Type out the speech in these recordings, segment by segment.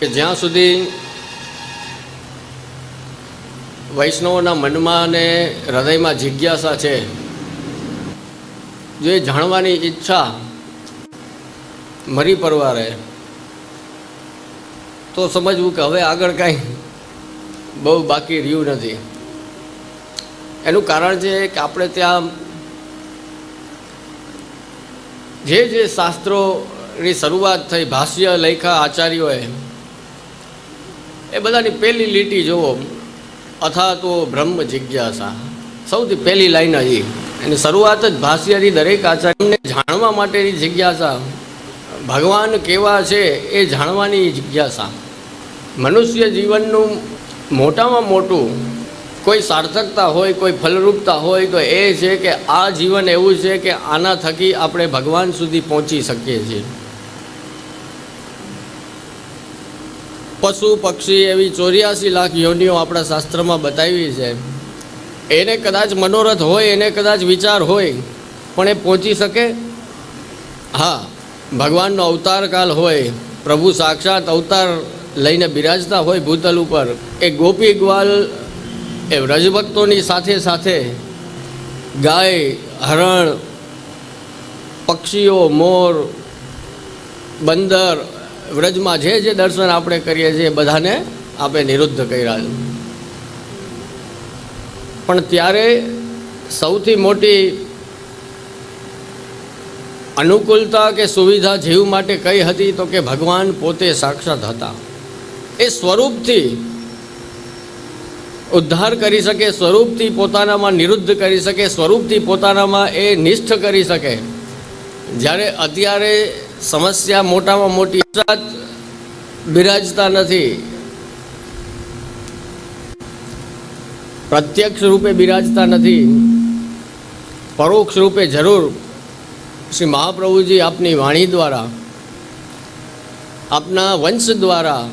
કે જ્યાં સુધી વૈષ્ણવોના મનમાં અને હૃદયમાં જિજ્ઞાસા છે, જે જાણવાની ઈચ્છા મરી પરવારે તો સમજવું કે હવે આગળ કાંઈ બહુ બાકી રહ્યું નથી. એનું કારણ છે કે આપણે ત્યાં જે જે શાસ્ત્રોની શરૂઆત થઈ, ભાષ્ય, લેખા, આચાર્યોએ, એ બધાની પહેલી લીટી જુઓ. અથા તો બ્રહ્મ જિજ્ઞાસા. સૌથી પહેલી લાઈન હજી એની શરૂઆત જ ભાષ્યની દરેક આચાર્યને જાણવા માટેની જિજ્ઞાસા. ભગવાન કેવા છે એ જાણવાની જિજ્ઞાસા. મનુષ્ય જીવનનું મોટામાં મોટું કોઈ સાર્થકતા હોય, કોઈ ફલરૂપતા હોય, તો એ છે કે આ જીવન એવું છે કે આના થકી આપણે ભગવાન સુધી પહોંચી શકીએ છીએ. પશુ, પક્ષી એવી ચોર્યાસી લાખ યોનિઓ આપણા શાસ્ત્રમાં બતાવી છે. એને કદાચ મનોરથ હોય, એને કદાચ વિચાર હોય, પણ એ પહોંચી શકે? હા, ભગવાનનો અવતાર કાલ હોય, પ્રભુ સાક્ષાત અવતાર લઈને બિરાજતા હોય ભૂતલ ઉપર. એ ગોપી ગ્વાલ એ વ્રજભક્તોની સાથે સાથે ગાય, હરણ, પક્ષીઓ, મોર, બંદર, વ્રજમાં જે જે દર્શન આપણે કરીએ છીએ બધાને આપણે નિરુદ્ધ કર્યા છે. પણ ત્યારે સૌથી મોટી અનુકૂળતા કે સુવિધા જીવ માટે કઈ હતી તો કે ભગવાન પોતે સાક્ષાત હતા. એ સ્વરૂપથી ઉદ્ધાર કરી શકે, સ્વરૂપથી પોતાનામાં નિરુદ્ધ કરી શકે, સ્વરૂપથી પોતાનામાં એ નિષ્ઠ કરી શકે. જ્યારે અત્યારે સમસ્યા મોટામાં મોટી સાક્ષાત બિરાજતા નથી. પ્રત્યક્ષ રૂપે બિરાજતા નથી. પરોક્ષ રૂપે જરૂર. શ્રી મહાપ્રભુજી આપની વાણી દ્વારા, આપના વંશ દ્વારા,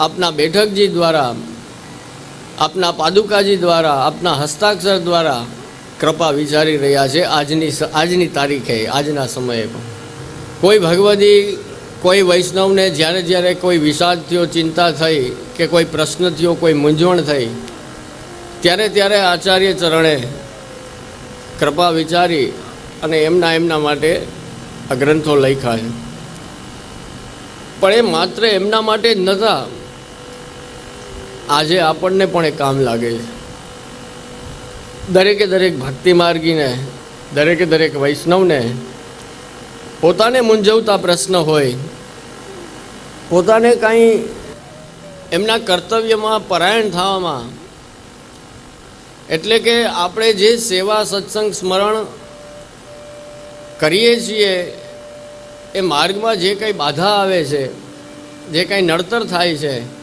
આપના બેઠકજી દ્વારા આપના પાદુકાજી દ્વારા, આપના હસ્તાક્ષર દ્વારા કૃપા વિચારી રહ્યા છે આજની આજની તારીખે, આજના સમયે. કોઈ ભગવદી, કોઈ વૈષ્ણવને જ્યારે જ્યારે કોઈ વિષાદ થયો, ચિંતા થઈ કે કોઈ પ્રશ્ન થયો, કોઈ મૂંઝવણ થઈ, ત્યારે ત્યારે આચાર્ય ચરણે કૃપા વિચારી અને એમના એમના માટે આ ગ્રંથો લખ્યા છે. પણ એ માત્ર એમના માટે જ નહોતા આજે આપણને પણ એ કામ લાગે છે. દરેકે દરેક ભક્તિ માર્ગીને, દરેકે દરેક વૈષ્ણવને પોતાને મૂંઝવતા પ્રશ્ન હોય, પોતાને કાંઈ એમના કર્તવ્યમાં પરાયણ થવામાં, એટલે કે આપણે જે સેવા, સત્સંગ, સ્મરણ કરીએ છીએ, એ માર્ગમાં જે કંઈ બાધા આવે છે, જે કંઈ નડતર થાય છે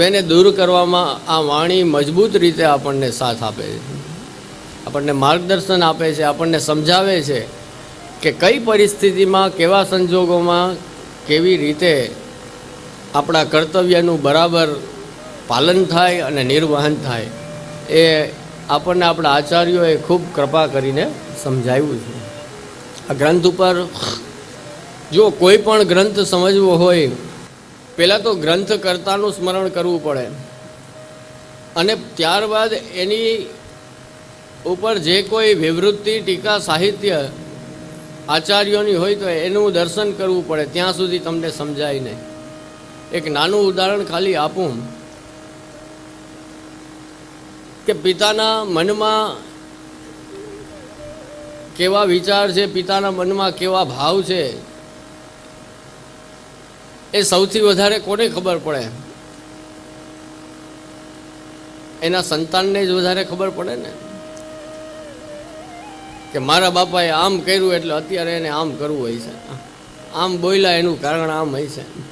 તો એને દૂર કરવામાં આ વાણી મજબૂત રીતે આપણને સાથ આપે છે. આપણને માર્ગદર્શન આપે છે, આપણને સમજાવે છે કે કઈ પરિસ્થિતિમાં, કેવા સંજોગોમાં, કેવી રીતે આપણા કર્તવ્યનું બરાબર પાલન થાય અને નિર્વહન થાય એ આપણને આપણા આચાર્યોએ ખૂબ કૃપા કરીને સમજાવ્યું છે. આ ગ્રંથ ઉપર જો કોઈ પણ ગ્રંથ સમજવો હોય પહેલાં તો ગ્રંથ કર્તાનું સ્મરણ કરવું પડે. અને ત્યારબાદ એની ઉપર જે કોઈ વિવૃત્તિ, ટીકા, સાહિત્ય આચાર્યોની હોય તો એનું દર્શન કરવું પડે. ત્યાં સુધી તમને સમજાય નહીં. એક નાનું ઉદાહરણ ખાલી આપું. કે પિતાના મનમાં કેવા વિચાર છે, પિતાના મનમાં કેવા ભાવ છે એ સૌથી વધારે કોને ખબર પડે? એના સંતાનને જ વધારે ખબર પડે ને? કે મારા બાપાએ આમ કર્યું એટલે અત્યારે એને આમ કરવું હોય છે. આમ બોલ્યા એનું કારણ આમ હોય છે.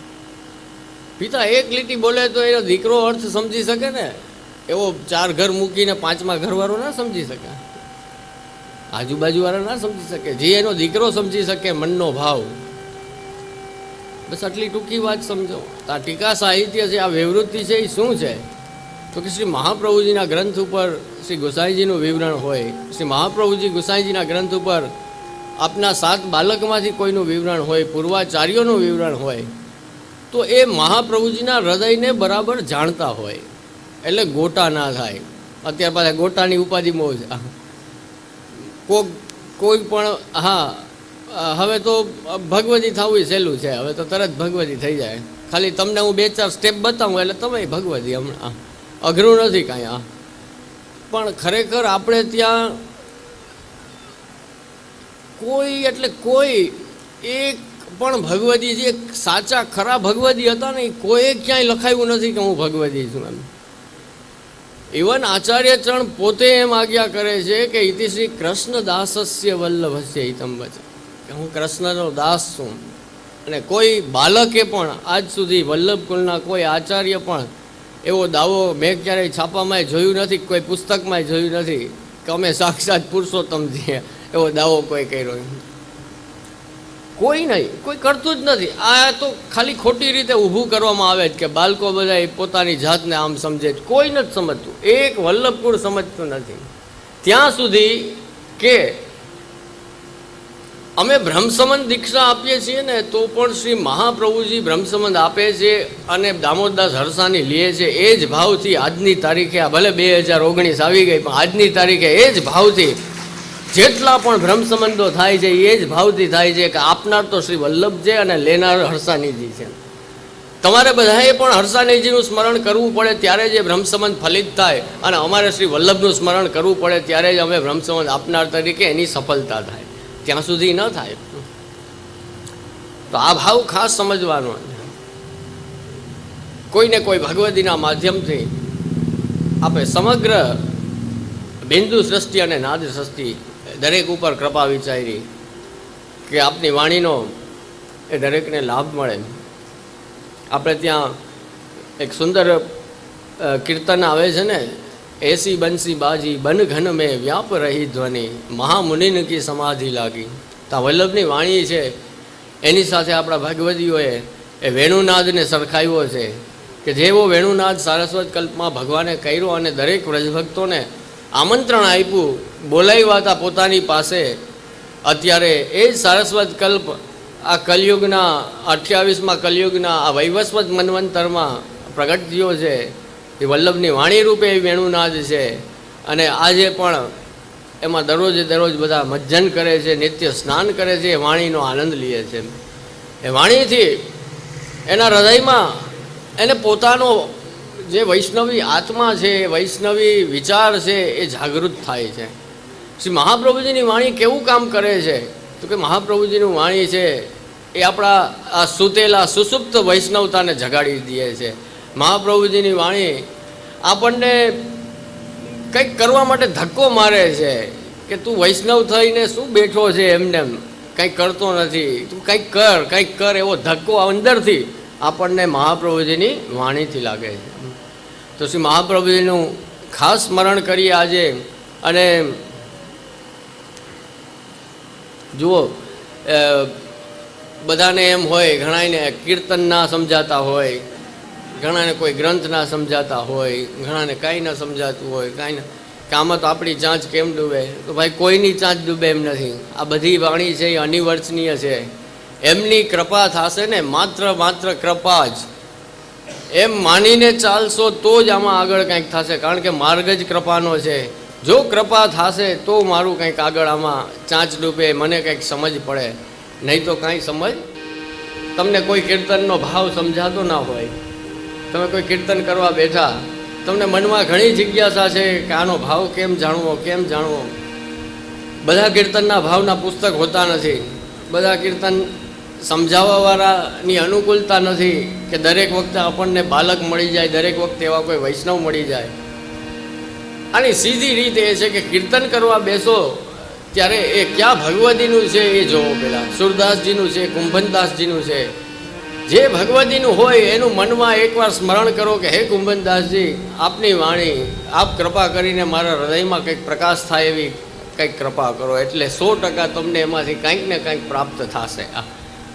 પિતા એક લીટી બોલે તો એનો દીકરો અર્થ સમજી શકે ને? એવો ચાર ઘર મૂકીને પાંચમા ઘરવાળો ના સમજી શકે. આજુબાજુવાળા ના સમજી શકે. જે એનો દીકરો સમજી શકે મનનો ભાવ. બસ આટલી ટૂંકી વાત સમજો. આ ટીકા સાહિત્ય છે, આ વિવૃત્તિ છે, એ શું છે? તો કે શ્રી મહાપ્રભુજીના ગ્રંથ ઉપર શ્રી ગોસાઈજીનું વિવરણ હોય. શ્રી મહાપ્રભુજી ગોસાઈજીના ગ્રંથ ઉપર આપના સાત બાલકમાંથી કોઈનું વિવરણ હોય, પૂર્વાચાર્યોનું વિવરણ હોય, તો એ મહાપ્રભુજીના હૃદયને બરાબર જાણતા હોય. એટલે ગોટા ના થાય. અત્યાર પાછા ગોટાની ઉપાધિ મોજ કોક, કોઈ પણ, હા હવે તો ભગવતી થવું સહેલું છે. હવે તો તરત ભગવતી થઈ જાય. ખાલી તમને હું બે ચાર સ્ટેપ બતાવું એટલે તમે ભગવતી હમણાં. અઘરું નથી કાંઈ, આ. પણ ખરેખર આપણે ત્યાં કોઈ એટલે કોઈ એક પણ ભગવતી જે સાચા, ખરા ભગવતી હતા ને, એ કોઈ ક્યાંય લખાયું નથી કે હું ભગવતી છું એમ. ઇવન આચાર્ય ચરણ પોતે એમ આજ્ઞા કરે છે કે ઇતિ શ્રી કૃષ્ણદાસસ્ય વલ્લભસ્ય હિતમ વચન. હું કૃષ્ણનો દાસ છું. અને કોઈ બાલકે પણ આજ સુધી વલ્લભ કુલના કોઈ આચાર્ય પણ એવો દાવો મેં ક્યારેય છાપામાં જોયું નથી, કોઈ પુસ્તકમાં જોયું નથી કે અમે સાક્ષાત પુરુષોત્તમ છીએ એવો દાવો કોઈ કર્યો કોઈ નહીં, કોઈ કરતું જ નથી. આ તો ખાલી ખોટી રીતે ઊભું કરવામાં આવે જ કે બાળકો બધા પોતાની જાતને આમ સમજે છે કોઈ નથી સમજતું. એક વલ્લભકુળ સમજતું નથી. ત્યાં સુધી કે અમે બ્રહ્મસંબંધ દીક્ષા આપીએ છીએ ને, તો પણ શ્રી મહાપ્રભુજી બ્રહ્મસંબંધ આપે છે અને દામોદદાસ હરસાની લે છે. એ જ ભાવથી આજની તારીખે આ ભલે બે હજાર ઓગણીસ આવી ગઈ, પણ આજની તારીખે એ જ ભાવથી જેટલા પણ ભ્રમસંબંધો થાય છે, એ જ ભાવથી થાય છે કે આપનાર તો શ્રી વલ્લભ છે અને લેનાર હરસાનીજી છે. તમારે બધાએ પણ હર્ષાનીજીનું સ્મરણ કરવું પડે ત્યારે જે બ્રહ્મ ફલિત થાય અને અમારે શ્રી વલ્લભનું સ્મરણ કરવું પડે ત્યારે જ અમે બ્રહ્મ આપનાર તરીકે એની સફળતા થાય. ત્યાં સુધી ન થાય. તો આ ભાવ ખાસ સમજવાનો કોઈને કોઈ ભગવતીના માધ્યમથી આપણે સમગ્ર બિંદુ સૃષ્ટિ અને નાદ સૃષ્ટિ દરેક ઉપર કૃપા વિચારી કે આપની વાણીનો એ દરેકને લાભ મળે. આપણે ત્યાં એક સુંદર કીર્તન આવે છે ને એસી બંસી બાજી બન ઘન મેં વ્યાપ રહી ધ્વનિ. મહામુનિન કી સમાધિ લાગી. તા વલ્લભની વાણી છે, એની સાથે આપણા ભગવતીઓએ એ વેણુનાદને સરખાવ્યો છે કે જેવો વેણુનાદ સારસ્વત કલ્પમાં ભગવાને કર્યો અને દરેક વ્રજભક્તોને આમંત્રણ આપ્યું બોલાવ્યા હતા પોતાની પાસે. અત્યારે એ જ સારસ્વત કલ્પ આ કલયુગના અઠ્યાવીસમાં કલયુગના આ વૈવસ્વત મન્વંતરમાં પ્રગટ થયો છે. એ વલ્લભની વાણી રૂપે એ વેણુનાદ છે. અને આજે પણ એમાં દરરોજે દરરોજ બધા મજ્જન કરે છે, નિત્ય સ્નાન કરે છે, એ વાણીનો આનંદ લે છે. એ વાણીથી એના હૃદયમાં એને પોતાનો જે વૈષ્ણવી આત્મા છે વૈષ્ણવી વિચાર છે, એ જાગૃત થાય છે. શ્રી મહાપ્રભુજીની વાણી કેવું કામ કરે છે? તો કે મહાપ્રભુજીનું વાણી છે, એ આપણા આ સૂતેલા સુસુપ્ત વૈષ્ણવતાને જગાડી દે છે. મહાપ્રભુજીની વાણી આપણને કંઈક કરવા માટે ધક્કો મારે છે કે તું વૈષ્ણવ થઈને શું બેઠો છે એમને એમ? કંઈક કરતો નથી. તું કંઈક કર કંઈક કર એવો ધક્કો અંદરથી આપણને મહાપ્રભુજીની વાણીથી લાગે છે. તો શ્રી મહાપ્રભુજીનું ખાસ સ્મરણ કરીએ આજે અને જુઓ બધાને એમ હોય ઘણાને કીર્તન ના સમજાતા હોય ઘણાને કોઈ ગ્રંથ ના સમજાતા હોય, ઘણાને કાંઈ ન સમજાતું હોય, કાંઈ કે આમાં તો આપણી ચાંચ કેમ ડૂબે? તો ભાઈ કોઈની ચાંચ ડૂબે એમ નથી. આ બધી વાણી છે, એ અનિવર્ચનીય છે. એમની કૃપા થશે ને, માત્ર માત્ર કૃપા જ. એમ માનીને ચાલશો તો જ આમાં આગળ કંઈક થશે. કારણ કે માર્ગ જ કૃપાનો છે. જો કૃપા થશે તો મારું કંઈક આગળ આમાં ચાંચ ડૂબે, મને કંઈક સમજ પડે. નહીં તો કાંઈ સમજ તમને કોઈ કીર્તનનો ભાવ સમજાતો ના હોય. તમે કોઈ કીર્તન કરવા બેઠા, તમને મનમાં ઘણી જિજ્ઞાસા છે કે આનો ભાવ કેમ જાણવો કેમ જાણવો? બધા કીર્તનના ભાવના પુસ્તક હોતા નથી. બધા કીર્તન સમજાવવાવાળાની અનુકૂળતા નથી કે દરેક વખતે આપણને બાલક મળી જાય, દરેક વખતે એવા કોઈ વૈષ્ણવ મળી જાય. આની સીધી રીત એ છે કે કીર્તન કરવા બેસો, ત્યારે એ ક્યાં ભગવતીનું છે એ જોવો પહેલાં. સુરદાસજીનું છે, કુંભનદાસજીનું છે. જે ભગવતીનું હોય એનું મનમાં એકવાર સ્મરણ કરો કે હે કુંભનદાસજી, આપની વાણી, આપ કૃપા કરીને મારા હૃદયમાં કંઈક પ્રકાશ થાય એવી કંઈક કૃપા કરો. એટલે સો ટકા તમને એમાંથી કંઈક ને કંઈક પ્રાપ્ત થશે. આ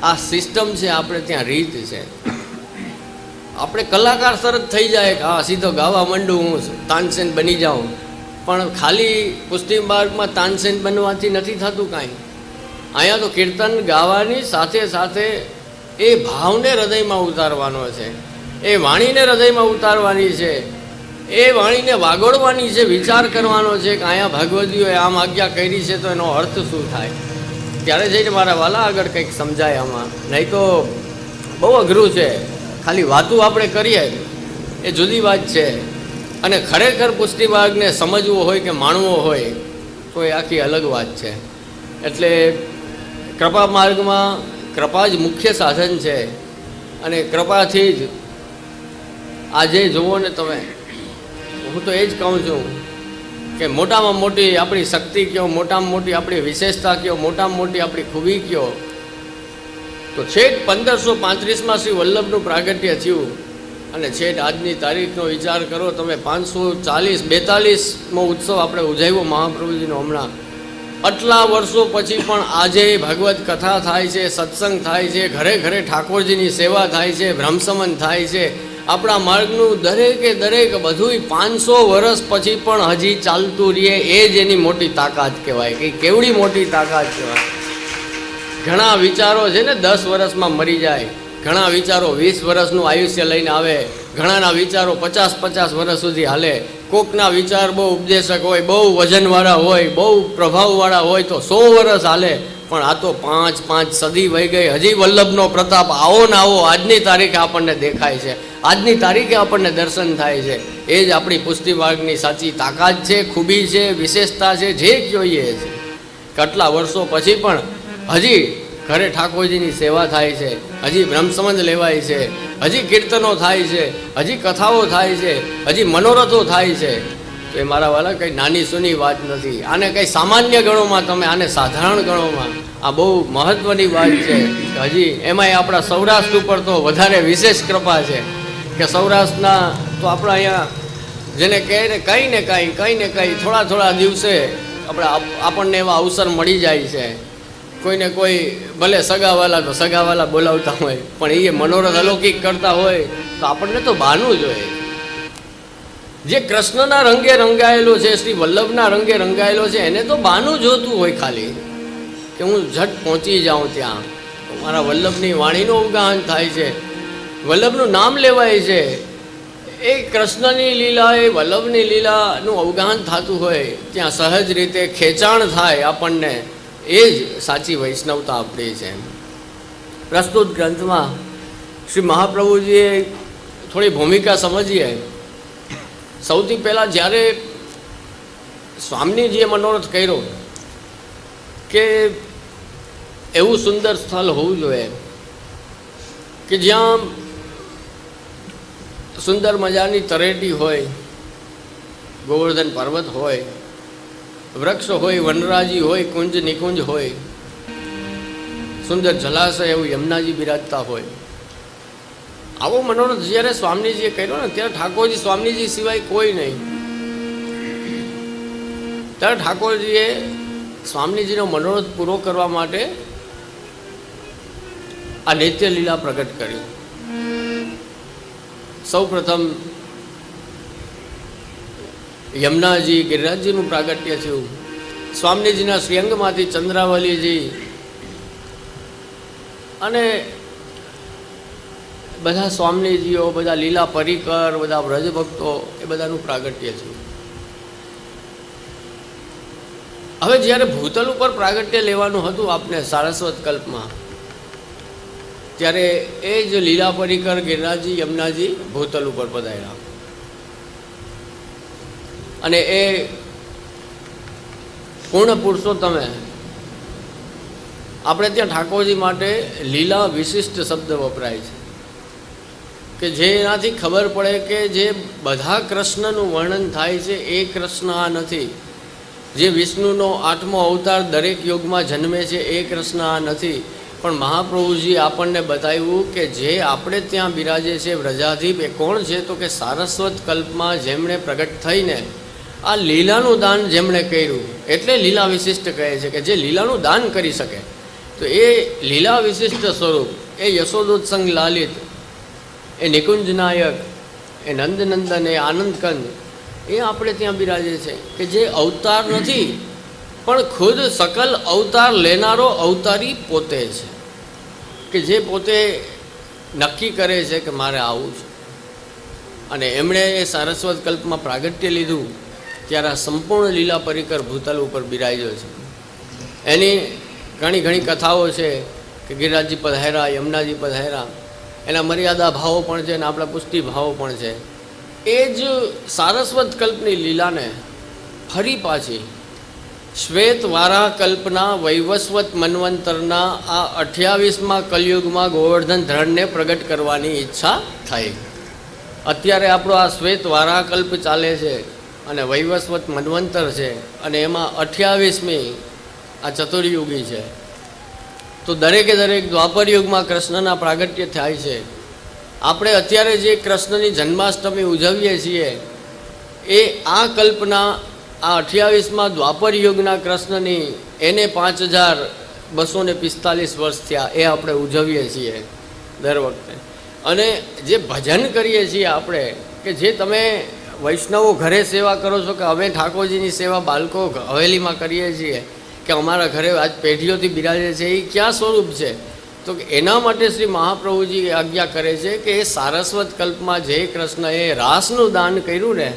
આ સિસ્ટમ છે આપણે ત્યાં રીત છે. આપણે કલાકાર સરસ થઈ જાય હા, સીધો ગાવા માંડું હું, તાનસેન બની જાઉં. પણ ખાલી પુષ્ટિ માર્ગમાં તાનસેન બનવાથી નથી થતું કાંઈ. અહીંયા તો કીર્તન ગાવાની સાથે સાથે એ ભાવને હૃદયમાં ઉતારવાનો છે. એ વાણીને હૃદયમાં ઉતારવાની છે. એ વાણીને વાગોળવાની છે, વિચાર કરવાનો છે કે અહીંયા ભગવદીઓએ આમ આજ્ઞા કરી છે તો એનો અર્થ શું થાય? ત્યારે જઈને મારા વાલા આગળ કંઈક સમજાય આમાં. નહીં તો બહુ અઘરું છે. ખાલી વાતું આપણે કરીએ. એ જુદી વાત છે. અને ખરેખર પુષ્ટિભાગને સમજવો હોય કે માણવો હોય, તો એ આખી અલગ વાત છે. એટલે કૃપા માર્ગમાં કૃપા જ મુખ્ય સાધન છે. અને કૃપાથી જ આજે જુઓ ને તમે, હું તો એ જ કહું છું કે મોટામાં મોટી આપણી શક્તિ કયો, મોટામાં મોટી આપણી વિશેષતા કયો, મોટામાં મોટી આપણી ખૂબી કયો. તો છેક પંદરસો પાંત્રીસમાં શ્રી વલ્લભનું પ્રાગટ્ય થયું. અને છેક આજની તારીખનો વિચાર કરો, તમે પાંચસો ચાલીસ બેતાલીસમો ઉત્સવ આપણે ઉજવ્યો મહાપ્રભુજીનો હમણાં. આટલા વર્ષો પછી પણ આજે ભગવત કથા થાય છે, સત્સંગ થાય છે, ઘરે ઘરે ઠાકોરજીની સેવા થાય છે, ભ્રમસમન થાય છે. આપણા માર્ગનું દરેકે દરેક બધુંય પાંચસો વર્ષ પછી પણ હજી ચાલતું રહીએ એ જ એની મોટી તાકાત કહેવાય. કે કેવડી મોટી તાકાત કહેવાય. ઘણા વિચારો છે ને દસ વર્ષમાં મરી જાય, ઘણા વિચારો વીસ વર્ષનું આયુષ્ય લઈને આવે, ઘણાના વિચારો પચાસ પચાસ વર્ષ સુધી હાલે. કોકના વિચાર બહુ ઉપદેશક હોય, બહુ વજનવાળા હોય, બહુ પ્રભાવવાળા હોય તો સો વર્ષ હાલે. પણ આ તો પાંચ પાંચ સદી વહી ગઈ. હજી વલ્લભનો પ્રતાપ આવો ને આવો આજની તારીખે આપણને દેખાય છે. આજની તારીખે આપણને દર્શન થાય છે. એ જ આપણી પુષ્ટિ સાચી તાકાત છે, ખૂબી છે, વિશેષતા છે જે જોઈએ છે. કેટલા વર્ષો પછી પણ હજી ઘરે ઠાકોરજીની સેવા થાય છે, હજી બ્રહ્મસમજ લેવાય છે, હજી કીર્તનો થાય છે, હજી કથાઓ થાય છે, હજી મનોરથો થાય છે. તો એ મારા વાલા કંઈ નાની સૂની વાત નથી. આને કંઈ સામાન્ય ગણોમાં તમે, આને સાધારણ ગણોમાં. આ બહુ મહત્ત્વની વાત છે હજી એમાંય આપણા સૌરાષ્ટ્ર ઉપર તો વધારે વિશેષ કૃપા છે. કે સૌરાષ્ટ્રના તો આપણા અહીંયા જેને કહે ને કંઈ ને કંઈ કંઈ ને કંઈ થોડા થોડા દિવસે આપણે આપણને એવા અવસર મળી જાય છે. કોઈને કોઈ ભલે સગાવાલા તો સગાવાલા બોલાવતા હોય, પણ એ મનોરથ અલૌકિક કરતા હોય, તો આપણને તો બહાનું જ હોય. જે કૃષ્ણના રંગે રંગાયેલો છે, શ્રી વલ્લભના રંગે રંગાયેલો છે, એને તો બહાનું જોતું હોય ખાલી. કે હું ઝટ પહોંચી જાઉં ત્યાં. મારા વલ્લભની વાણીનું અવગાહન થાય છે. વલ્લભનું નામ લેવાય છે. એ કૃષ્ણની લીલા, એ વલ્લભની લીલાનું અવગાહન થતું હોય, ત્યાં સહજ રીતે ખેંચાણ થાય આપણને. એ જ સાચી વૈષ્ણવતા આપણી છે પ્રસ્તુત ગ્રંથમાં શ્રી મહાપ્રભુજીએ થોડી ભૂમિકા સમજીએ સૌથી પહેલાં જ્યારે સ્વામીજીએ મનોરથ કર્યો કે એવું સુંદર સ્થળ હોવું જોઈએ, કે જ્યાં સુંદર મજાની તરેટી હોય, ગોવર્ધન પર્વત હોય વૃક્ષ હોય, વનરાજી હોય, કુંજ, નિકુંજ હોય, સુંદર જલાશય એવું યમુનાજી બિરાજતા હોય. આવો મનોરથ જ્યારે સ્વામીજીએ કર્યો ને, ત્યારે ઠાકોરજી સ્વામીજી સિવાય કોઈ નહીં. ત્યારે ઠાકોરજીએ સ્વામીજીનો મનોરથ પૂરો કરવા માટે આ નિત્ય લીલા પ્રગટ કરી સૌ પ્રથમ યમુનાજી ગિરિરાજજીનું પ્રાગટ્ય થયું. સ્વામીજીના શ્રીઅંગમાંથી ચંદ્રાવલીજી અને બધા સ્વામીજીઓ, બધા લીલા પરિકર, બધા વ્રજભક્તો, એ બધાનું પ્રાગટ્ય થયું. હવે જ્યારે ભૂતલ ઉપર પ્રાગટ્ય લેવાનું હતું આપને સારસ્વત કલ્પમાં, ત્યારે એ જ લીલા પરિકર ગિરનાજી યમુનાજી ભૂતલ ઉપર પધાર્યા. અને એ પૂર્ણ પુરુષો તમે, આપણે ત્યાં ઠાકોરજી માટે લીલા વિશિષ્ટ શબ્દ વપરાય છે. કે જેનાથી ખબર પડે કે જે બધા કૃષ્ણનું વર્ણન થાય છે, એ કૃષ્ણ આ નથી. જે વિષ્ણુનો આઠમો અવતાર દરેક યુગમાં જન્મે છે, એ કૃષ્ણ આ નથી. પણ મહાપ્રભુજી આપણને બતાવ્યું કે જે આપણે ત્યાં બિરાજે છે, વ્રજાધીપ, એ કોણ છે? તો કે સારસ્વત કલ્પમાં જેમણે પ્રગટ થઈને આ લીલાનું દાન જેમણે કર્યું, એટલે લીલા વિશિષ્ટ કહે છે કે જે લીલાનું દાન કરી શકે, તો એ લીલા વિશિષ્ટ સ્વરૂપ, એ યશોદોત્સંગ લાલિત, એ નિકુંજ નાયક, એ નંદનંદન, એ આનંદકંદ, એ આપણે ત્યાં બિરાજે છે કે જે અવતાર નથી, પણ ખુદ સકલ અવતાર લેનારો અવતારી પોતે છે, કે જે પોતે નક્કી કરે છે કે મારે આવું છે. અને એમણે એ સારસ્વત કલ્પમાં પ્રાગટ્ય લીધું ત્યારે સંપૂર્ણ લીલા પરિકર ભૂતલ ઉપર બિરાજ્યો છે. એની ઘણી ઘણી કથાઓ છે કે ગિરિરાજજી પધાર્યા યમુનાજી પધાર્યા એના મર્યાદા ભાવો પણ છે અને આપણા પુષ્ટિ ભાવો પણ છે. એ જ સારસ્વત કલ્પની લીલાને ફરી પાછી શ્વેત વારા કલ્પના વૈવસ્વત મન્વંતરના આ અઠ્યાવીસમાં કલયુગમાં ગોવર્ધન ધરણને પ્રગટ કરવાની ઈચ્છા થઈ અત્યારે આપણો આ શ્વેત વારા કલ્પ ચાલે છે. અને વૈવસ્વત મન્વંતર છે અને એમાં અઠ્યાવીસમી આ ચતુર્યુગી છે. તો દરેકે દરેક દ્વાપર યુગમાં કૃષ્ણના પ્રાગટ્ય થાય છે. આપણે અત્યારે જે કૃષ્ણની જન્માષ્ટમી ઉજવીએ છીએ, એ આ કલ્પના આ અઠ્યાવીસમાં દ્વાપર યુગના કૃષ્ણની એને પાંચ હજાર બસો ને પિસ્તાલીસ વર્ષ થયા એ આપણે ઉજવીએ છીએ દર વખતે. અને જે ભજન કરીએ છીએ આપણે, કે જે તમે વૈષ્ણવો ઘરે સેવા કરો છો કે અમે ઠાકોરજીની સેવા બાળકો હવેલીમાં કરીએ છીએ કે અમારા ઘરે આજ પેઢીઓથી બિરાજે છે, એ ક્યાં સ્વરૂપ છે? તો એના માટે શ્રી મહાપ્રભુજી આજ્ઞા કરે છે કે એ સારસ્વત કલ્પમાં જે કૃષ્ણએ રાસનું દાન કર્યું ને,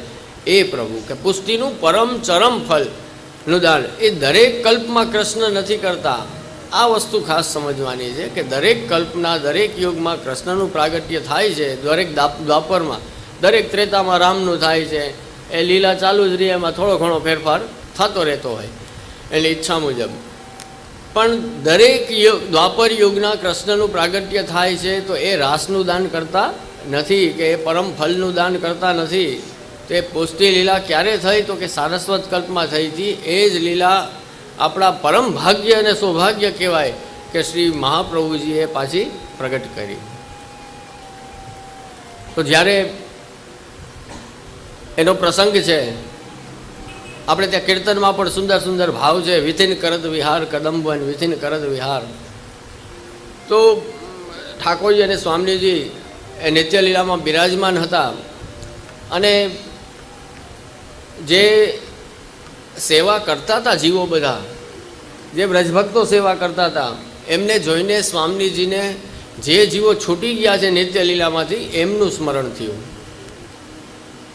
એ પ્રભુ, કે પુષ્ટિનું પરમ ચરમ ફલનું દાન. એ દરેક કલ્પમાં કૃષ્ણ નથી કરતા. આ વસ્તુ ખાસ સમજવાની છે કે દરેક કલ્પના, દરેક યુગમાં કૃષ્ણનું પ્રાગટ્ય થાય છે, દરેક દ્વાપરમાં. દરેક ત્રેતામાં રામનું થાય છે. એ લીલા ચાલુ જ રહી, એમાં થોડો ઘણો ફેરફાર થતો રહેતો હોય, એની ઈચ્છા મુજબ. પણ દરેક યુગ, દ્વાપર યુગના કૃષ્ણનું પ્રાગટ્ય થાય છે, તો એ રાસનું દાન કરતા નથી કે એ પરમ ફલનું દાન કરતા નથી. તો પુષ્ટિ લીલા ક્યારે થઈ? તો કે સારસ્વત કલ્પમાં થઈ હતી. એ જ લીલા આપણા પરમ ભાગ્ય અને સૌભાગ્ય કહેવાય કે શ્રી મહાપ્રભુજીએ પાછી પ્રગટ કરી. તો જ્યારે એનો પ્રસંગ છે. આપણે ત્યાં કીર્તનમાં પણ સુંદર સુંદર ભાવ છે. વિથિન કરત વિહાર કદંબન, વિથિન કરત વિહાર. તો ઠાકોરજી અને સ્વામીજી એ નિત્યલીલામાં બિરાજમાન હતા. અને જે સેવા કરતા હતા જીવો બધા, જે બ્રજભક્તો સેવા કરતા હતા, એમને જોઈને સ્વામીજીને જે જીવો છૂટી ગયા છે નિત્યલીલામાંથી, એમનું સ્મરણ થયું.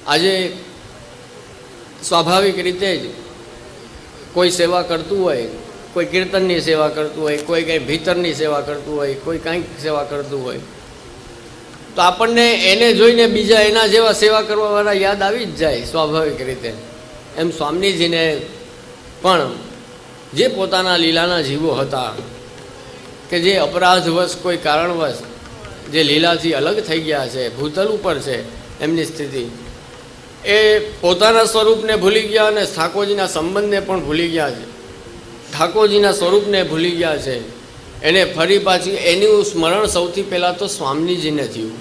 આજે સ્વાભાવિક રીતે જ કોઈ સેવા કરતું હોય, કોઈ કીર્તનની સેવા કરતું હોય, કોઈ કંઈ ભીતરની સેવા કરતું હોય, કોઈ કાંઈક સેવા કરતું હોય, તો આપણને એને જોઈને બીજા એના જેવા સેવા કરવાવાળા યાદ આવી જ જાય સ્વાભાવિક રીતે. એમ સ્વામીજીને પણ જે પોતાના લીલાના જીવો હતા, કે જે અપરાધવશ, કોઈ કારણવશ, જે લીલાથી અલગ થઈ ગયા છે, ભૂતલ ઉપર છે, એમની સ્થિતિ એ પોતાના સ્વરૂપને ભૂલી ગયા અને ઠાકોરજીના સંબંધને પણ ભૂલી ગયા છે. ઠાકોરજીના સ્વરૂપને ભૂલી ગયા છે. એને ફરી પાછી એનું સ્મરણ સૌથી પહેલાં તો સ્વામીજીને થયું.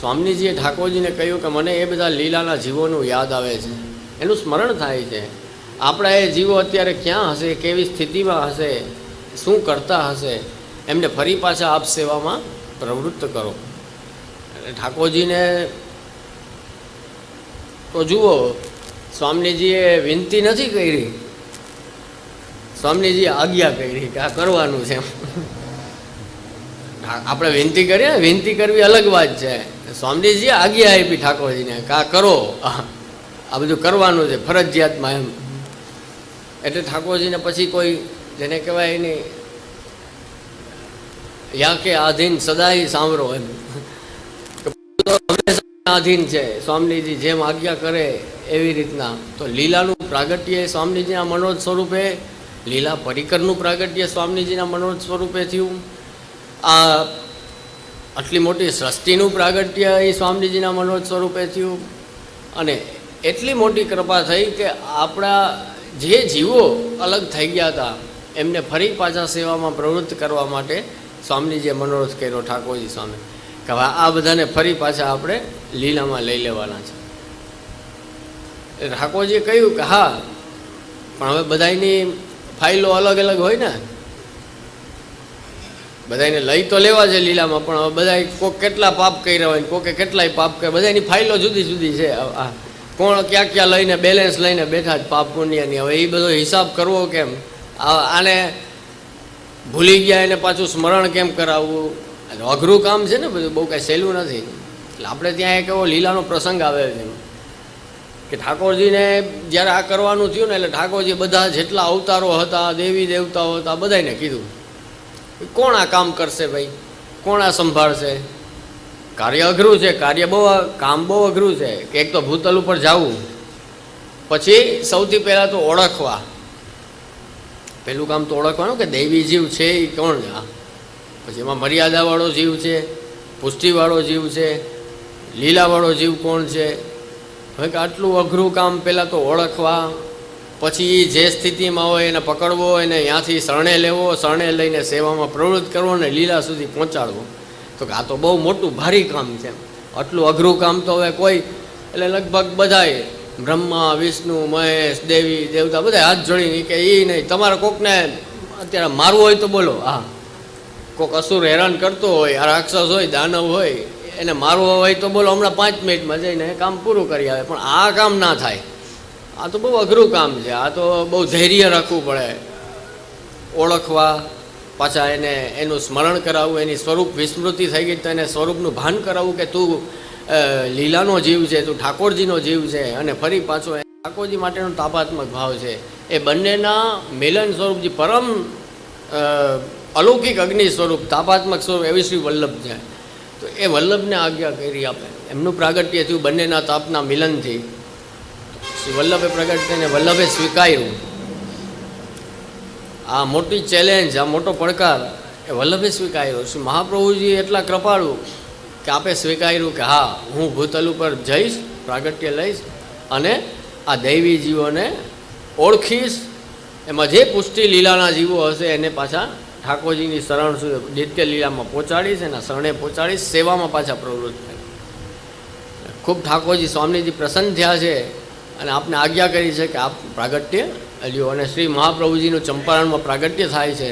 સ્વામીજીએ ઠાકોરજીને કહ્યું કે મને એ બધા લીલાના જીવોનું યાદ આવે છે. એનું સ્મરણ થાય છે. આપણા એ જીવો અત્યારે ક્યાં હશે, કેવી સ્થિતિમાં હશે, શું કરતા હશે, એમને ફરી પાછા આપ સેવામાં પ્રવૃત્ત કરો. ઠાકોરજીને તો જુઓ, સ્વામીજીએ વિનંતી નથી કરી. સ્વામીજીએ આજ્ઞા કરી કે આ કરવાનું છે. આપણે વિનંતી કરીએ ને, વિનંતી કરવી અલગ વાત છે. સ્વામીજીએ આજ્ઞા આપી ઠાકોરજીને કે આ કરો. આ બધું કરવાનું છે, ફરજિયાતમાં એમ. એટલે ઠાકોરજીને પછી કોઈ, જેને કહેવાય એની, યા કે આધીન સદાય સાંભળો એમ. આધીન છે, સ્વામીજી જેમ આજ્ઞા કરે એવી રીતના. તો લીલાનું પ્રાગટ્ય સ્વામીજીના મનોજ સ્વરૂપે, લીલા પરિકરનું પ્રાગટ્ય સ્વામીજીના મનોજ સ્વરૂપે થયું. આ આટલી મોટી સૃષ્ટિનું પ્રાગટ્ય એ સ્વામીજીના મનોજ સ્વરૂપે થયું. અને એટલી મોટી કૃપા થઈ કે આપણા જે જીવો અલગ થઈ ગયા હતા, એમને ફરી પાછા સેવામાં પ્રવૃત્ત કરવા માટે સ્વામીજીએ મનોરથ કર્યો, ઠાકોરજી સ્વામી. કે હવે આ બધાને ફરી પાછા આપણે લીલામાં લઈ લેવાના છે. ઠાકોરજીએ કહ્યું કે હા, પણ હવે બધાની ફાઇલો અલગ અલગ હોય ને. બધાને લઈ તો લેવા છે લીલામાં, પણ હવે બધા કોક કેટલા પાપ કર્યા હોય કોકે કેટલાય પાપ કરે બધાની ફાઇલો જુદી જુદી છે. કોણ ક્યાં ક્યાં લઈને, બેલેન્સ લઈને બેઠા જ પાપ પુણ્યની. હવે એ બધો હિસાબ કરવો કેમ? આને ભૂલી ગયા એને પાછું સ્મરણ કેમ કરાવવું? અઘરું કામ છે ને બધું, બહુ કાંઈ સહેલું નથી. એટલે આપણે ત્યાં એક એવો લીલાનો પ્રસંગ આવે છે. કે ઠાકોરજીને જ્યારે આ કરવાનું થયું ને, એટલે ઠાકોરજી બધા જેટલા અવતારો હતા, દેવી દેવતાઓ હતા બધાને કીધું કોણ આ કામ કરશે ભાઈ? કોણ આ સંભાળશે? કાર્ય અઘરું છે, કાર્ય બહુ કામ બહુ અઘરું છે. કે એક તો ભૂતલ ઉપર જવું, પછી સૌથી પહેલાં તો ઓળખવા. પહેલું કામ તો ઓળખવાનું કે દૈવી જીવ છે એ કોણ આ પછી એમાં મર્યાદાવાળો જીવ છે, પુષ્ટિવાળો જીવ છે, લીલાવાળો જીવ કોણ છે? હવે કે આટલું અઘરું કામ પહેલાં તો ઓળખવા, પછી જે સ્થિતિમાં હોય એને પકડવો, એને ત્યાંથી શરણે લેવો, શરણે લઈને સેવામાં પ્રવૃત્ત કરવો અને લીલા સુધી પહોંચાડવો. તો કે આ તો બહુ મોટું ભારી કામ છે આટલું અઘરું કામ તો હવે કોઈ, એટલે લગભગ બધાએ, બ્રહ્મા, વિષ્ણુ, મહેશ, દેવી, દેવતા બધા હાથ જોડીને કે એ નહીં, તમારે કોકને અત્યારે મારવું હોય તો બોલો. હા. કોક અસુર હેરાન કરતો હોય રાક્ષસ હોય, દાનવ હોય, એને મારવો હોય તો બોલો હમણાં પાંચ મિનિટમાં જઈને કામ પૂરું કરી આવે, પણ આ કામ ના થાય. આ તો બહુ અઘરું કામ છે, આ તો બહુ ધૈર્ય રાખવું પડે. ઓળખવા, પાછા એને, એનું સ્મરણ કરાવવું, એની સ્વરૂપ વિસ્મૃતિ થઈ ગઈ તો એને સ્વરૂપનું ભાન કરાવવું કે તું લીલાનો જીવ છે, તું ઠાકોરજીનો જીવ છે, અને ફરી પાછો એ ઠાકોરજી માટેનો તાપાત્મક ભાવ છે. એ બંનેના મિલન સ્વરૂપ જે પરમ અલૌકિક અગ્નિ સ્વરૂપ, તાપાત્મક સ્વરૂપ, એવી શ્રી વલ્લભ છે. તો એ વલ્લભને આજ્ઞા કરી આપે. એમનું પ્રાગટ્ય થયું, બંનેના તાપના મિલનથી શ્રી વલ્લભે પ્રગટ થઈને વલ્લભે સ્વીકાર્યું. આ મોટી ચેલેન્જ આ મોટો પડકાર એ વલ્લભે સ્વીકાર્યો. શ્રી મહાપ્રભુજી એટલા કૃપાળુ કે આપે સ્વીકાર્યું કે હા, હું ભૂતલ ઉપર જઈશ, પ્રાગટ્ય લઈશ અને આ દૈવી જીવોને ઓળખીશ. એમાં જે પુષ્ટિ લીલાના જીવો હશે એને પાછા ઠાકોરજીની શરણ શું નિત્ય લીલામાં પહોંચાડીશ એના શરણે પહોંચાડીશ, સેવામાં પાછા પ્રવૃત્ત થાય. ખૂબ ઠાકોરજી સ્વામીજી પ્રસન્ન થયા છે અને આપને આજ્ઞા કરી છે કે આપ પ્રાગટ્ય લ્યો અને શ્રી મહાપ્રભુજીનું ચંપારણમાં પ્રાગટ્ય થાય છે.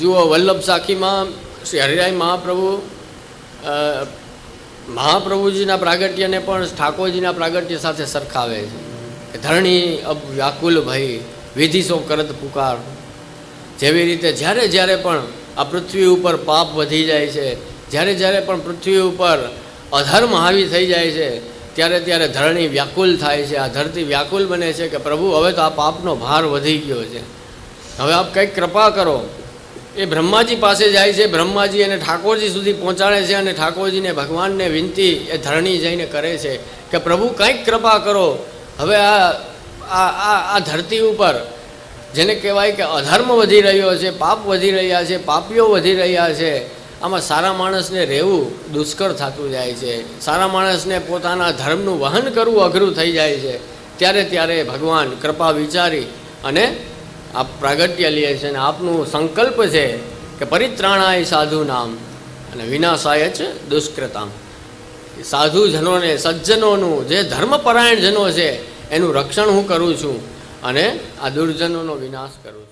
જુઓ વલ્લભ સાખીમાં શ્રી હરિરાય મહાપ્રભુ મહાપ્રભુજીના પ્રાગટ્યને પણ ઠાકોરજીના પ્રાગટ્ય સાથે સરખાવે છે. ધરણી અબ વ્યાકુલ ભઈ વિધિ સો કરત પુકાર. જેવી રીતે જ્યારે જ્યારે પણ આ પૃથ્વી ઉપર પાપ વધી જાય છે, જ્યારે જ્યારે પણ પૃથ્વી ઉપર અધર્મ હાવી થઈ જાય છે, ત્યારે ત્યારે ધરણી વ્યાકુલ થાય છે. આ ધરતી વ્યાકુલ બને છે કે પ્રભુ, હવે તો આ પાપનો ભાર વધી ગયો છે. હવે આપ કંઈક કૃપા કરો. એ બ્રહ્માજી પાસે જાય છે. બ્રહ્માજી એને ઠાકોરજી સુધી પહોંચાડે છે અને ઠાકોરજીને ભગવાનને વિનંતી એ ધરણી જઈને કરે છે કે પ્રભુ, કંઈક કૃપા કરો. હવે આ આ આ આ ધરતી ઉપર જેને કહેવાય કે અધર્મ વધી રહ્યો છે, પાપ વધી રહ્યા છે, પાપીઓ વધી રહ્યા છે, આમાં સારા માણસને રહેવું દુષ્કર થતું જાય છે. સારા માણસને પોતાના ધર્મનું વહન કરવું અઘરું થઈ જાય છે. ત્યારે ત્યારે ભગવાન કૃપા વિચારી અને આપ પ્રાગટ્ય લે છે અને આપનું સંકલ્પ છે કે પરિત્રાણાય સાધુ નામ અને વિનાશાય જ દુષ્કૃતામ. સાધુજનોને, સજ્જનોનું જે ધર્મપરાયણ જનો છે એનું રક્ષણ હું કરું છું અને આ દુર્જનોનો વિનાશ કરું છું.